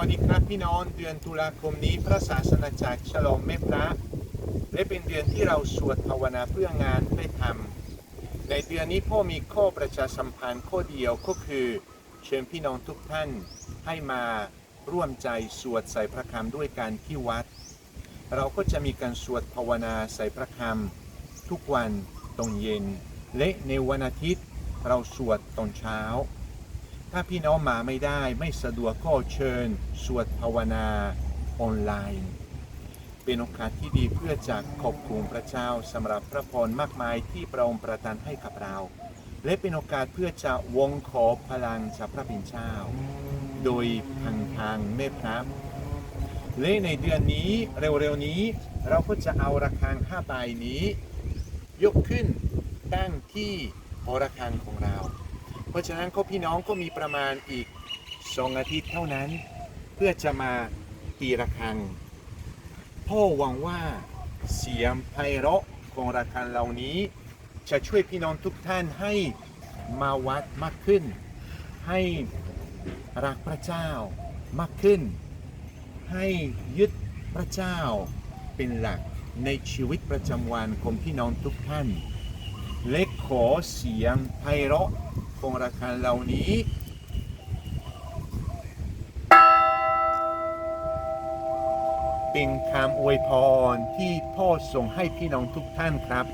วัสดีครับพี่น้องเดือนตุลาคมนี้พระศาสนาจักรฉลองแม่พระและเป็นเดือนที่เราสวดภาวนาเพื่องานเพื่อทำในเดือนนี้พ่อมีข้อประชาสัมพันธ์ข้อเดียวก็คือ เชิญพี่น้องทุกท่านให้มาร่วมใจสวดใส่พระคำด้วยกันที่วัด เราก็จะมีการสวดภาวนาใส่พระคำทุกวันตอนเย็น และในวันอาทิตย์เราสวดตอนเช้า ถ้าพี่น้องมาไม่ได้ไม่สะดวกก็เชิญ สวดภาวนาออนไลน์ เป็นโอกาสที่ดีเพื่อจะขอบคุณพระเจ้าสำหรับพระพรมากมายที่พระองค์ประทานให้กับเรา และเป็นโอกาสเพื่อจะวงขอพลังจากพระบิดเจ้า โดยทางทางแม่พระและในเดือนนี้เร็วๆนี้เราก็จะเอาระฆังห้าใบนี้ ยกขึ้นตั้งที่หอระฆังของเรา เพราะฉะนั้นก็พี่น้องก็มีประมาณอีกสองอาทิตย์เท่านั้น เพื่อจะมาตีระฆัง พ่อหวังว่าเสียงไพเราะของระฆังเหล่านี้ จะช่วยพี่น้องทุกท่านให้มาวัดมากขึ้น ให้รักพระเจ้ามากขึ้น ให้ยึดพระเจ้าเป็นหลักในชีวิตประจำวันของพี่น้องทุกท่านและขอเสียงไพเราะ องระฆังเหล่านี้ เป็นคำอวยพรที่พ่อส่งให้พี่น้องทุกท่านครับ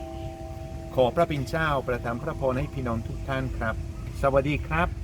ขอพระบิณเจ้าประทานพระพรให้พี่น้องทุกท่านครับ สวัสดีครับ